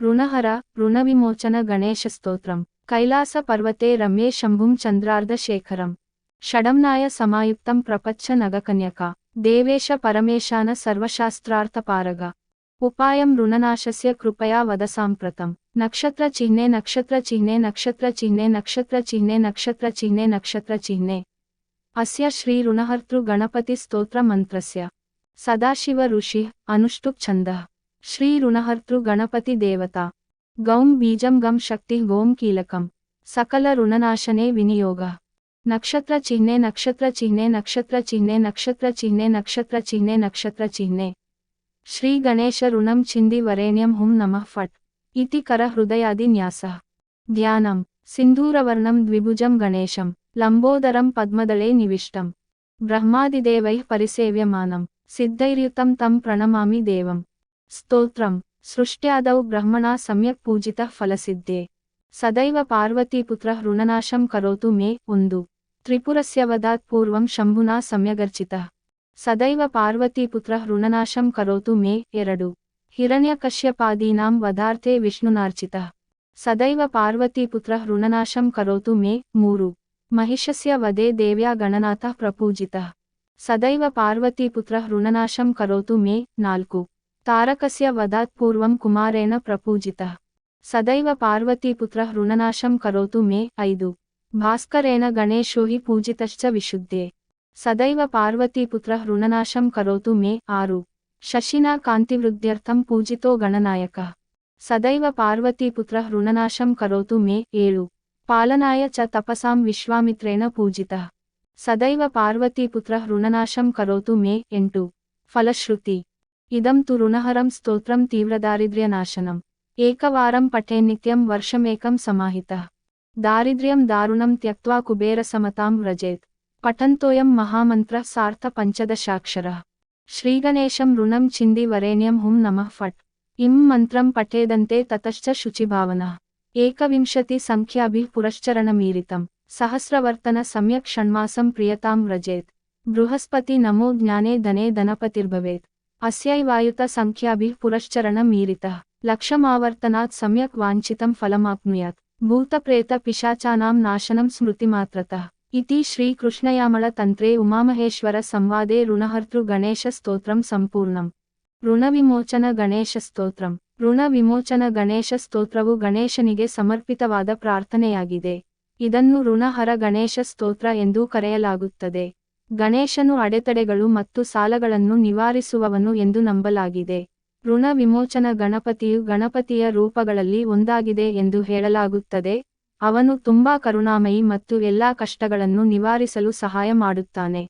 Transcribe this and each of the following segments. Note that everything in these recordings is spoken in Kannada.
ಋಣಹರ, ಋಣವಿಮೋಚನ ಗಣೇಶ ಸ್ತೋತ್ರಂ. ಕೈಲಾಸ ಪರ್ವತೆ ರಮ್ಯೆ ಶಂಭುಂ ಚಂದ್ರಾರ್ಧ ಶೇಖರಂ. ಷಡಂನಾಯ ಸಮಾಯುಕ್ತಂ ಪ್ರಪಚ್ಚ ನಗಕನ್ಯಕ. ದೇವೇಶ ಪರಮೇಶಾನ ಸರ್ವಶಾಸ್ತ್ರಾರ್ಥ ಪಾರಗ. ಉಪಾಯಂ ಋಣನಾಶಸ್ಯ ಕೃಪಯಾ ವದ ಸಾಂಪ್ರತಂ. ನಕ್ಷತ್ರ ಚಿಹ್ನೆ ನಕ್ಷತ್ರ ಚಿಹ್ನೆ ನಕ್ಷತ್ರ ಚಿಹ್ನೆ ನಕ್ಷತ್ರ ಚಿಹ್ನೆ ನಕ್ಷತ್ರ ಚಿಹ್ನೆ ನಕ್ಷತ್ರ ಚಿಹ್ನೆ. ಅಸ್ಯ ಶ್ರೀ ಋಣಹರ್ತೃ ಗಣಪತಿ ಸ್ತೋತ್ರ ಮಂತ್ರಸ್ಯ. ಸದಾಶಿವ ಋಷಿ ಅನುಷ್ಠುಪ್ ಛಂದಃ. ಶ್ರೀ ಋಣಹರ್ತೃ ಗಣಪತಿ ದೇವತಾ ಗೌಂ ಬೀಜಂ ಗಂ ಶಕ್ತಿ ಗೋಂ ಕೀಲಕಂ ಸಕಲ ಋಣನಾಶನೆ ವಿನಿಯೋಗ ನಕ್ಷತ್ರ ಚಿಹ್ನೆ ನಕ್ಷತ್ರ ಚಿಹ್ನೆ ನಕ್ಷತ್ರ ಚಿಹ್ನೆ ನಕ್ಷತ್ರ ಚಿಹ್ನೆ ನಕ್ಷತ್ರ ಚಿಹ್ನೆ ನಕ್ಷತ್ರ ಚಿಹ್ನೆ ಶ್ರೀ ಗಣೇಶ ಋಣಂ ಚಿಂದಿ ವರೇಣ್ಯಂ ಹುಂ ನಮಃ ಫಟ್ ಇತಿ ಕರ ಹೃದಯಾದಿ ನ್ಯಾಸಃ ಧ್ಯಾನಂ ಸಿಂಧೂರವರ್ಣಂ ದ್ವಿಭುಜಂ ಗಣೇಶಂ ಲಂಬೋದರಂ ಪದ್ಮದಳೆ ನಿವಿಷ್ಟಂ ಬ್ರಹ್ಮಾದಿದೇವೈಃ ಪರಿಸೇವ್ಯಮಾನಂ ಸಿದ್ಧೈರ್ಯುತಂ ತಂ ಪ್ರಣಮಾಮಿ ದೇವಂ ಸ್ತೋತ್ರಂ ಸೃಷ್ಟ್ಯಾದೌ ಬ್ರಹ್ಮಣಾ ಸಮ್ಯಕ್ ಪೂಜಿತಃ ಫಲಸಿದ್ಧೇ ಸದೈವ ಪಾರ್ವತೀಪುತ್ರ ಋಣನಾಶಂ ಕರೋತು ಮೇ ಒಂದು ತ್ರಿಪುರಸ್ಯ ವದಾತ್ ಪೂರ್ವಂ ಶಂಭುನಾ ಸಮ್ಯಗರ್ಚಿತಃ ಸದೈವ ಪಾರ್ವತೀಪುತ್ರ ಋಣನಾಶಂ ಕರೋತು ಮೇ ಎರಡು ಹಿರಣ್ಯಕಶ್ಯಪಾದೀನಾಂ ವಧಾರ್ಥೆ ವಿಷ್ಣುನಾರ್ಚಿತಃ ಸದೈವ ಪಾರ್ವತೀಪುತ್ರ ಋಣನಾಶಂ ಕರೋತು ಮೇ ಮೂರು ಮಹಿಷಸ್ಯ ವದೇ ದೇವ್ಯಾ ಗಣನಾಥಃ ಪ್ರಪೂಜಿತಃ ಸದೈವ ಪಾರ್ವತೀಪುತ್ರ ಋಣನಾಶಂ ಕರೋತು ಮೇ ನಾಲ್ಕು ತಾರಕಸ್ಯ ವದಾತ್ ಪೂರ್ವಂ ಕುಮಾರೇಣ ಪ್ರಪೂಜಿತಃ ಸದೈವ ಪಾರ್ವತೀಪುತ್ರ ಋಣನಾಶಂ ಕರೋತು ಮೇ ಐದು ಭಾಸ್ಕರೇಣ ಗಣೇಶೋ ಹಿ ಪೂಜಿತಶ್ಚ ವಿಶುದ್ಧೇ ಸದೈವ ಪಾರ್ವತೀಪುತ್ರ ಋಣನಾಶಂ ಕರೋತು ಮೇ ಆರು ಶಶಿನಾ ಕಾಂತಿವೃದ್ಧ್ಯರ್ಥಂ ಪೂಜಿತೋ ಗಣನಾಯಕಃ ಸದೈವ ಪಾರ್ವತೀಪುತ್ರ ಋಣನಾಶಂ ಕರೋತು ಮೇ ಏಳು ಪಾಲನಾಯ ಚ ತಪಸಾಂ ವಿಶ್ವಾಮಿತ್ರೇಣ ಪೂಜಿತಃ ಸದೈವ ಪಾರ್ವತೀಪುತ್ರ ಋಣನಾಶಂ ಕರೋತು ಮೇ ಎಂಟು ಫಲಶ್ರುತಿ ಇದಂ ತು ಋಣಹರಂ ಸ್ತೋತ್ರಂ ತೀವ್ರದಾರಿದ್ರ್ಯನಾಶನಂ ಏಕವಾರಂ ಪಠೇನ್ನಿತ್ಯಂ ವರ್ಷಮೇಕಂ ಸಮಾಹಿತಃ ದಾರಿದ್ರ್ಯಂ ದಾರುಣಂ ತ್ಯಕ್ತ್ವಾ ಕುಬೇರಸಮತಾಂ ವ್ರಜೇತ್ ಪಠಂತೋಯಂ ಮಹಾಮಂತ್ರ ಸಾರ್ಥ ಪಂಚದಶಾಕ್ಷರಃ ಶ್ರೀಗಣೇಶಂ ಋಣಂ ಚಿಂದಿ ವರೇಣ್ಯಂ ಹುಂ ನಮಃ ಫಟ್ ಇಂ ಮಂತ್ರಂ ಪಠೇದಂತೆ ತತಶ್ಚ ಶುಚಿಭಾವನಃ ಏಕವಿಂಶತಿ ಸಂಖ್ಯಾಭಿಃ ಪುರಶ್ಚರಣಮೀರಿತಂ ಸಹಸ್ರವರ್ತನ ಸಮ್ಯಕ್ ಷಣ್ಮಾಸಂ ಪ್ರಿಯತಾಂ ವ್ರಜೇತ್ ಬೃಹಸ್ಪತಿ ನಮೋ ಜ್ಞಾನೇ ಧನೆ ಧನಪತಿರ್ಭವೇತ್ ಅಸ್ಯೈವಾಯುತ ಸಂಖ್ಯಾಭಿ ಪುರಶ್ಚರಣ ಮೀರಿತಃ. ಲಕ್ಷಮಾವರ್ತನಾತ್ ಸಮ್ಯಕ್ ವಾಂಛಿತಂ ಭೂತ ಪ್ರೇತ ಪಿಶಾಚಾನಾಂ ನಾಶನಂ ಸ್ಮೃತಿ ಮಾತ್ರತಃ ಇತಿ ಶ್ರೀಕೃಷ್ಣಯಾಮಳ ತಂತ್ರೇ ಉಮಾಮಹೇಶ್ವರ ಸಂವಾದೇ ಋಣಹರ್ತೃ ಗಣೇಶ ಸ್ತೋತ್ರಂ ಸಂಪೂರ್ಣಂ. ಋಣವಿಮೋಚನ ಗಣೇಶ ಸ್ತೋತ್ರಂ. ಋಣ ವಿಮೋಚನ ಗಣೇಶ ಸ್ತೋತ್ರವು ಗಣೇಶನಿಗೆ ಸಮರ್ಪಿತವಾದ ಪ್ರಾರ್ಥನೆಯಾಗಿದೆ. ಇದನ್ನು ಋಣಹರ ಗಣೇಶ ಸ್ತೋತ್ರ ಎಂದೂ ಕರೆಯಲಾಗುತ್ತದೆ. ಗಣೇಶನು ಅಡೆತಡೆಗಳು ಮತ್ತು ಸಾಲಗಳನ್ನು ನಿವಾರಿಸುವವನು ಎಂದು ನಂಬಲಾಗಿದೆ. ಋಣ ವಿಮೋಚನ ಗಣಪತಿಯು ಗಣಪತಿಯ ರೂಪಗಳಲ್ಲಿ ಒಂದಾಗಿದೆ ಎಂದು ಹೇಳಲಾಗುತ್ತದೆ. ಅವನು ತುಂಬಾ ಕರುಣಾಮಯಿ ಮತ್ತು ಎಲ್ಲಾ ಕಷ್ಟಗಳನ್ನು ನಿವಾರಿಸಲು ಸಹಾಯ ಮಾಡುತ್ತಾನೆ.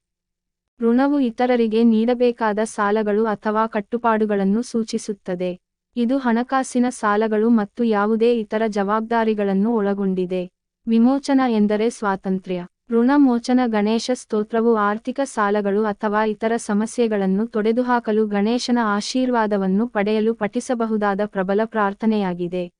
ಋಣವು ಇತರರಿಗೆ ನೀಡಬೇಕಾದ ಸಾಲಗಳು ಅಥವಾ ಕಟ್ಟುಪಾಡುಗಳನ್ನು ಸೂಚಿಸುತ್ತದೆ. ಇದು ಹಣಕಾಸಿನ ಸಾಲಗಳು ಮತ್ತು ಯಾವುದೇ ಇತರ ಜವಾಬ್ದಾರಿಗಳನ್ನು ಒಳಗೊಂಡಿದೆ. ವಿಮೋಚನ ಎಂದರೆ ಸ್ವಾತಂತ್ರ್ಯ. ಋಣ ಮೋಚನ ಗಣೇಶ ಸ್ತೋತ್ರವು ಆರ್ಥಿಕ ಸಾಲಗಳು ಅಥವಾ ಇತರ ಸಮಸ್ಯೆಗಳನ್ನು ತೊಡೆದುಹಾಕಲು ಗಣೇಶನ ಆಶೀರ್ವಾದವನ್ನು ಪಡೆಯಲು ಪಠಿಸಬಹುದಾದ ಪ್ರಬಲ ಪ್ರಾರ್ಥನೆಯಾಗಿದೆ.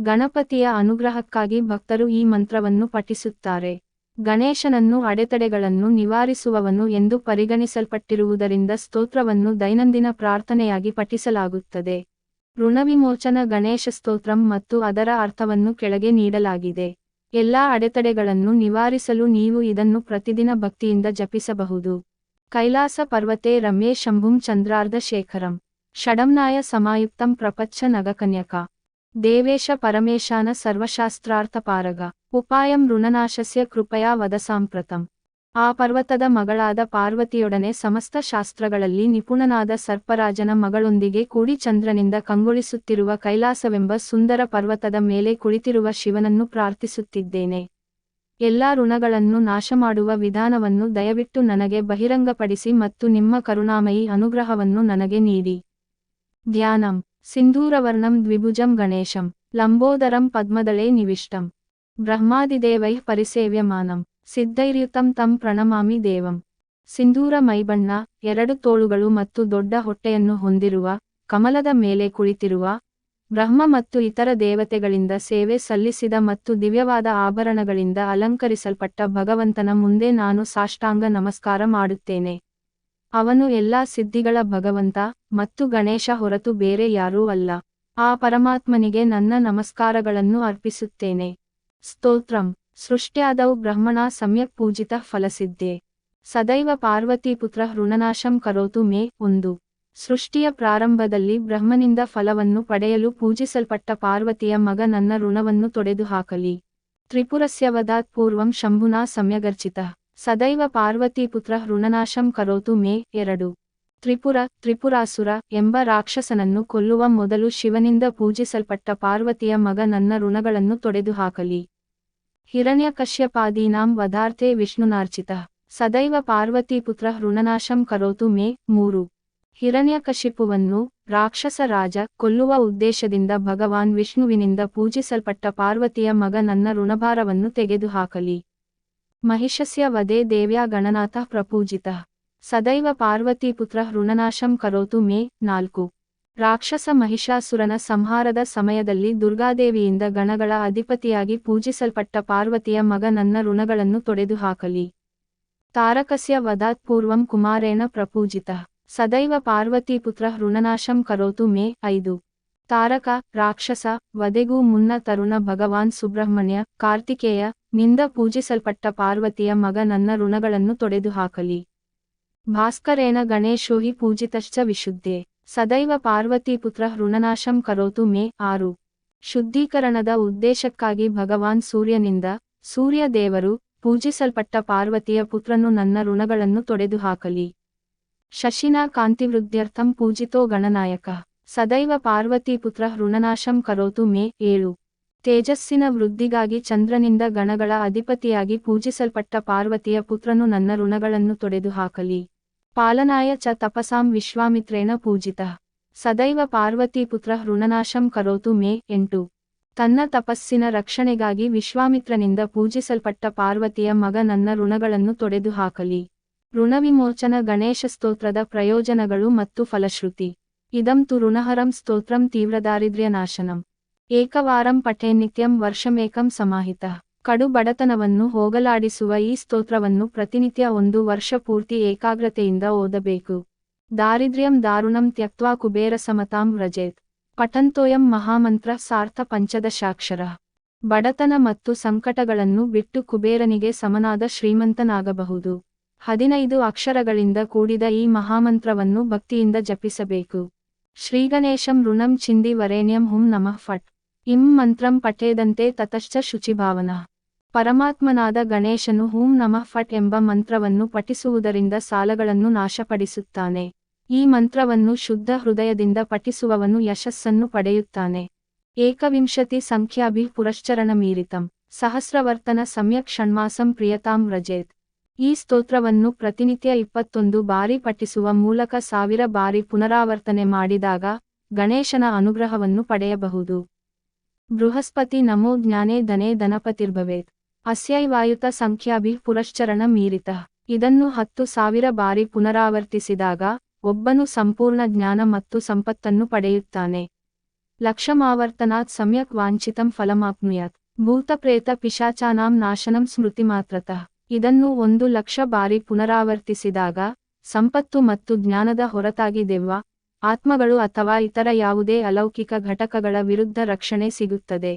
ಗಣಪತಿಯ ಅನುಗ್ರಹಕ್ಕಾಗಿ ಭಕ್ತರು ಈ ಮಂತ್ರವನ್ನು ಪಠಿಸುತ್ತಾರೆ. ಗಣೇಶನನ್ನು ಅಡೆತಡೆಗಳನ್ನು ನಿವಾರಿಸುವವನು ಎಂದು ಪರಿಗಣಿಸಲ್ಪಟ್ಟಿರುವುದರಿಂದ ಸ್ತೋತ್ರವನ್ನು ದೈನಂದಿನ ಪ್ರಾರ್ಥನೆಯಾಗಿ ಪಠಿಸಲಾಗುತ್ತದೆ. ಋಣವಿಮೋಚನ ಗಣೇಶ ಸ್ತೋತ್ರಂ ಮತ್ತು ಅದರ ಅರ್ಥವನ್ನು ಕೆಳಗೆ ನೀಡಲಾಗಿದೆ. ಎಲ್ಲಾ ಅಡೆತಡೆಗಳನ್ನು ನಿವಾರಿಸಲು ನೀವು ಇದನ್ನು ಪ್ರತಿದಿನ ಭಕ್ತಿಯಿಂದ ಜಪಿಸಬಹುದು. ಕೈಲಾಸ ಪರ್ವತೆ ರಮ್ಯೆ ಶಂಭುಂ ಚಂದ್ರಾರ್ಧ ಶೇಖರಂ. ಷಡಂನಾಯ ಸಮಾಯುಕ್ತಂ ಪ್ರಪಚ್ಚ ನಗಕನ್ಯಕ. ದೇವೇಶ ಪರಮೇಶಾನ ಸರ್ವಶಾಸ್ತ್ರಾರ್ಥ ಪಾರಗ. ಉಪಾಯಂ ಋಣನಾಶಸ್ಯ ಕೃಪಯಾ ವದ ಸಾಂಪ್ರತಂ. ಆ ಪರ್ವತದ ಮಗಳಾದ ಪಾರ್ವತಿಯೊಡನೆ ಸಮಸ್ತ ಶಾಸ್ತ್ರಗಳಲ್ಲಿ ನಿಪುಣನಾದ ಸರ್ಪರಾಜನ ಮಗಳೊಂದಿಗೆ ಕೂಡಿ ಚಂದ್ರನಿಂದ ಕಂಗೊಳಿಸುತ್ತಿರುವ ಕೈಲಾಸವೆಂಬ ಸುಂದರ ಪರ್ವತದ ಮೇಲೆ ಕುಳಿತಿರುವ ಶಿವನನ್ನು ಪ್ರಾರ್ಥಿಸುತ್ತಿದ್ದೇನೆ. ಎಲ್ಲಾ ಋಣಗಳನ್ನು ನಾಶಮಾಡುವ ವಿಧಾನವನ್ನು ದಯವಿಟ್ಟು ನನಗೆ ಬಹಿರಂಗಪಡಿಸಿ ಮತ್ತು ನಿಮ್ಮ ಕರುಣಾಮಯಿ ಅನುಗ್ರಹವನ್ನು ನನಗೆ ನೀಡಿ. ಧ್ಯಾನಂ. ಸಿಂಧೂರವರ್ಣಂ ದ್ವಿಭುಜಂ ಗಣೇಶಂ. ಲಂಬೋದರಂ ಪದ್ಮದಳೆ ನಿವಿಷ್ಟಂ. ಬ್ರಹ್ಮಾದಿದೇವೈ ಪರಿಸೇವ್ಯಮಾನಂ. ಸಿದ್ಧೈರ್ಯುತಂ ತಂ ಪ್ರಣಮಾಮಿ ದೇವಂ. ಸಿಂಧೂರ ಮೈಬಣ್ಣ, ಎರಡು ತೋಳುಗಳು ಮತ್ತು ದೊಡ್ಡ ಹೊಟ್ಟೆಯನ್ನು ಹೊಂದಿರುವ, ಕಮಲದ ಮೇಲೆ ಕುಳಿತಿರುವ, ಬ್ರಹ್ಮ ಮತ್ತು ಇತರ ದೇವತೆಗಳಿಂದ ಸೇವೆ ಸಲ್ಲಿಸಿದ ಮತ್ತು ದಿವ್ಯವಾದ ಆಭರಣಗಳಿಂದ ಅಲಂಕರಿಸಲ್ಪಟ್ಟ ಭಗವಂತನ ಮುಂದೆ ನಾನು ಸಾಷ್ಟಾಂಗ ನಮಸ್ಕಾರ ಮಾಡುತ್ತೇನೆ. ಅವನು ಎಲ್ಲಾ ಸಿದ್ಧಿಗಳ ಭಗವಂತ ಮತ್ತು ಗಣೇಶ ಹೊರತು ಬೇರೆ ಯಾರೂ ಅಲ್ಲ. ಆ ಪರಮಾತ್ಮನಿಗೆ ನನ್ನ ನಮಸ್ಕಾರಗಳನ್ನು ಅರ್ಪಿಸುತ್ತೇನೆ. ಸ್ತೋತ್ರಂ. ಸೃಷ್ಟ್ಯಾದೌ ಬ್ರಹ್ಮಣ ಸಮ್ಯಕ್ ಪೂಜಿತ ಫಲಸಿದ್ದೆ ಸದೈವ ಪಾರ್ವತೀಪುತ್ರ ಋಣನಾಶಂ ಕರೋತು ಮೇ ಒಂದು. ಸೃಷ್ಟಿಯ ಪ್ರಾರಂಭದಲ್ಲಿ ಬ್ರಹ್ಮನಿಂದ ಫಲವನ್ನು ಪಡೆಯಲು ಪೂಜಿಸಲ್ಪಟ್ಟ ಪಾರ್ವತಿಯ ಮಗ ನನ್ನ ಋಣವನ್ನು ತೊಡೆದುಹಾಕಲಿ ಹಾಕಲಿ. ತ್ರಿಪುರಸ್ಯವದಾತ್ ಪೂರ್ವಂ ಶಂಭುನಾ ಸಮ್ಯಗರ್ಚಿತ. ಸದೈವ ಪಾರ್ವತೀಪುತ್ರ ಋಣನಾಶಂ ಕರೋತು ಮೇ ಎರಡು. ತ್ರಿಪುರ, ತ್ರಿಪುರಾಸುರ ಎಂಬ ರಾಕ್ಷಸನನ್ನು ಕೊಲ್ಲುವ ಮೊದಲು ಶಿವನಿಂದ ಪೂಜಿಸಲ್ಪಟ್ಟ ಪಾರ್ವತಿಯ ಮಗ ನನ್ನ ಋಣಗಳನ್ನು ತೊಡೆದುಹಾಕಲಿ ಹಿರಣ್ಯಕಶ್ಯಪಾದೀನಾಂ ವಧಾರ್ಥೆ ವಿಷ್ಣುನಾರ್ಚಿತ. ಸದೈವ ಪಾರ್ವತೀಪುತ್ರ ಋಣನಾಶಂ ಕರೋತು ಮೇ ಮೂರು. ಹಿರಣ್ಯಕಶಿಪುವನ್ನು ರಾಕ್ಷಸ ರಾಜ ಕೊಲ್ಲುವ ಉದ್ದೇಶದಿಂದ ಭಗವಾನ್ ವಿಷ್ಣುವಿನಿಂದ ಪೂಜಿಸಲ್ಪಟ್ಟ ಪಾರ್ವತಿಯ ಮಗ ನನ್ನ ಋಣಭಾರವನ್ನು ತೆಗೆದುಹಾಕಲಿ. ಮಹಿಷಸ್ಯ ವದೇ ದೇವ್ಯಾ ಗಣನಾಥ ಪ್ರಪೂಜಿತ. ಸದೈವ ಪಾರ್ವತೀಪುತ್ರ ಋಣನಾಶಂ ಕರೋತು ಮೇ ನಾಲ್ಕು. ರಾಕ್ಷಸ ಮಹಿಷಾಸುರನ ಸಂಹಾರದ ಸಮಯದಲ್ಲಿ ದುರ್ಗಾದೇವಿಯಿಂದ ಗಣಗಳ ಅಧಿಪತಿಯಾಗಿ ಪೂಜಿಸಲ್ಪಟ್ಟ ಪಾರ್ವತಿಯ ಮಗ ನನ್ನ ಋಣಗಳನ್ನು ತೊಡೆದುಹಾಕಲಿ. ತಾರಕಸ್ಯ ವದಾತ್ ಪೂರ್ವಂ ಕುಮಾರೇಣ ಪ್ರಪೂಜಿತ. ಸದೈವ ಪಾರ್ವತೀಪುತ್ರ ಋಣನಾಶಂ ಕರೋತು ಮೇ ಐದು. ತಾರಕ, ರಾಕ್ಷಸ, ವಧೆಗೂ ಮುನ್ನ ತರುಣ ಭಗವಾನ್ ಸುಬ್ರಹ್ಮಣ್ಯ, ಕಾರ್ತಿಕೇಯ, ನಿಂದ ಪೂಜಿಸಲ್ಪಟ್ಟ ಪಾರ್ವತಿಯ ಮಗ ನನ್ನ ಋಣಗಳನ್ನು ತೊಡೆದುಹಾಕಲಿ. ಭಾಸ್ಕರೇಣ ಗಣೇಶೋ ಹಿ ಪೂಜಿತಶ್ಚ ವಿಶುದ್ಧೆ. ಸದೈವ ಪಾರ್ವತೀಪುತ್ರ ಋಣನಾಶಂ ಕರೋತು ಮೇ ಆರು. ಶುದ್ಧೀಕರಣದ ಉದ್ದೇಶಕ್ಕಾಗಿ ಭಗವಾನ್ ಸೂರ್ಯನಿಂದ ಸೂರ್ಯ ದೇವರು ಪೂಜಿಸಲ್ಪಟ್ಟ ಪಾರ್ವತಿಯ ಪುತ್ರನು ನನ್ನ ಋಣಗಳನ್ನು ತೊಡೆದುಹಾಕಲಿ. ಶಶಿನಾ ಕಾಂತಿವೃದ್ಧ್ಯರ್ಥಂ ಪೂಜಿತೋ ಗಣನಾಯಕ. ಸದೈವ ಪಾರ್ವತೀಪುತ್ರ ಋಣನಾಶಂ ಕರೋತು ಮೇ ಏಳು. ತೇಜಸ್ಸಿನ ವೃದ್ಧಿಗಾಗಿ ಚಂದ್ರನಿಂದ ಗಣಗಳ ಅಧಿಪತಿಯಾಗಿ ಪೂಜಿಸಲ್ಪಟ್ಟ ಪಾರ್ವತಿಯ ಪುತ್ರನು ನನ್ನ ಋಣಗಳನ್ನು ತೊಡೆದುಹಾಕಲಿ. ಪಾಲನಾಯ ಚ ತಪಸಾಂ ವಿಶ್ವಾಮಿತ್ರೇಣ ಪೂಜಿತ. ಸದೈವ ಪಾರ್ವತೀಪುತ್ರ ಋಣನಾಶಂ ಕರೋತು ಮೇ ಎಂಟು. ತನ್ನ ತಪಸ್ಸಿನ ರಕ್ಷಣೆಗಾಗಿ ವಿಶ್ವಾಮಿತ್ರನಿಂದ ಪೂಜಿಸಲ್ಪಟ್ಟ ಪಾರ್ವತಿಯ ಮಗ ನನ್ನ ಋಣಗಳನ್ನು ತೊಡೆದುಹಾಕಲಿ ಋಣವಿಮೋಚನ ಗಣೇಶ ಸ್ತೋತ್ರದ ಪ್ರಯೋಜನಗಳು ಮತ್ತು ಫಲಶ್ರುತಿ. ಇದಂ ತು ಋಣಹರಂ ಸ್ತೋತ್ರಂ ತೀವ್ರದಾರಿದ್ರ್ಯನಾಶನಂ. ಏಕವಾರಂ ಪಠೇ ನಿತ್ಯಂ ವರ್ಷಮೇಕಂ ಸಮಾಹಿತ. ಕಡು ಬಡತನವನ್ನು ಹೋಗಲಾಡಿಸುವ ಈ ಸ್ತೋತ್ರವನ್ನು ಪ್ರತಿನಿತ್ಯ ಒಂದು ವರ್ಷ ಪೂರ್ತಿ ಏಕಾಗ್ರತೆಯಿಂದ ಓದಬೇಕು. ದಾರಿದ್ರ್ಯಂ ದಾರುಣಂ ತ್ಯಕ್ವಾ ಕುಬೇರ ಸಮತಾಂ ರಜೇತ್ ಪಠಂತೋಯಂ ಮಹಾಮಂತ್ರ ಸಾರ್ಥ ಪಂಚದಶಾಕ್ಷರ. ಬಡತನ ಮತ್ತು ಸಂಕಟಗಳನ್ನು ಬಿಟ್ಟು ಕುಬೇರನಿಗೆ ಸಮನಾದ ಶ್ರೀಮಂತನಾಗಬಹುದು. ಹದಿನೈದು ಅಕ್ಷರಗಳಿಂದ ಕೂಡಿದ ಈ ಮಹಾಮಂತ್ರವನ್ನು ಭಕ್ತಿಯಿಂದ ಜಪಿಸಬೇಕು. ಶ್ರೀಗಣೇಶಂ ಋಣಂ ಚಿಂದಿ ವರೇಣ್ಯಂ ಹುಂ ನಮಃ ಫಟ್. ಇಂ ಮಂತ್ರಂ ಪಠೇದಂತೆ ತತಶ್ಚ ಶುಚಿಭಾವನಾ. ಪರಮಾತ್ಮನಾದ ಗಣೇಶನು ಹೂಂ ನಮಃ ಫಟ್ ಎಂಬ ಮಂತ್ರವನ್ನು ಪಠಿಸುವುದರಿಂದ ಸಾಲಗಳನ್ನು ನಾಶಪಡಿಸುತ್ತಾನೆ. ಈ ಮಂತ್ರವನ್ನು ಶುದ್ಧ ಹೃದಯದಿಂದ ಪಠಿಸುವವನು ಯಶಸ್ಸನ್ನು ಪಡೆಯುತ್ತಾನೆ. ಏಕವಿಂಶತಿ ಸಂಖ್ಯಾಭಿ ಪುರಶ್ಚರಣ ಮೀರಿತಂ. ಸಹಸ್ರವರ್ತನ ಸಮ್ಯಕ್ ಷಣ್ಮಾಸಂ ಪ್ರಿಯತಾಂ ರಜೇತ್. ಈ ಸ್ತೋತ್ರವನ್ನು ಪ್ರತಿನಿತ್ಯ ಇಪ್ಪತ್ತೊಂದು ಬಾರಿ ಪಠಿಸುವ ಮೂಲಕ ಸಾವಿರ ಬಾರಿ ಪುನರಾವರ್ತನೆ ಮಾಡಿದಾಗ ಗಣೇಶನ ಅನುಗ್ರಹವನ್ನು ಪಡೆಯಬಹುದು. ಬೃಹಸ್ಪತಿ ನಮೋ ಜ್ಞಾನೇ ಧನೇ ಧನಪತಿರ್ಭವೇತ್. ಅಸ್ಯೈವಾಯುತ ಸಂಖ್ಯಾಭಿ ಪುರಶ್ಚರಣ ಮೀರಿತ. ಇದನ್ನು ಹತ್ತು ಸಾವಿರ ಬಾರಿ ಪುನರಾವರ್ತಿಸಿದಾಗ ಒಬ್ಬನು ಸಂಪೂರ್ಣ ಜ್ಞಾನ ಮತ್ತು ಸಂಪತ್ತನ್ನು ಪಡೆಯುತ್ತಾನೆ. ಲಕ್ಷಮಾವರ್ತನಾತ್ ಸಮ್ಯಕ್ ವಾಂಛಿತಂ ಫಲಮಾಪ್ನುಯಾತ್. ಭೂತಪ್ರೇತ ಪಿಶಾಚಾನಾಂ ನಾಶನಂ ಸ್ಮೃತಿ ಮಾತ್ರತಃ ಇದನ್ನು ಒಂದು ಲಕ್ಷ ಬಾರಿ ಪುನರಾವರ್ತಿಸಿದಾಗ ಸಂಪತ್ತು ಮತ್ತು ಜ್ಞಾನದ ಹೊರತಾಗಿ ದೆವ್ವ, ಆತ್ಮಗಳು ಅಥವಾ ಇತರ ಯಾವುದೇ ಅಲೌಕಿಕ ಘಟಕಗಳ ವಿರುದ್ಧ ರಕ್ಷಣೆ ಸಿಗುತ್ತದೆ.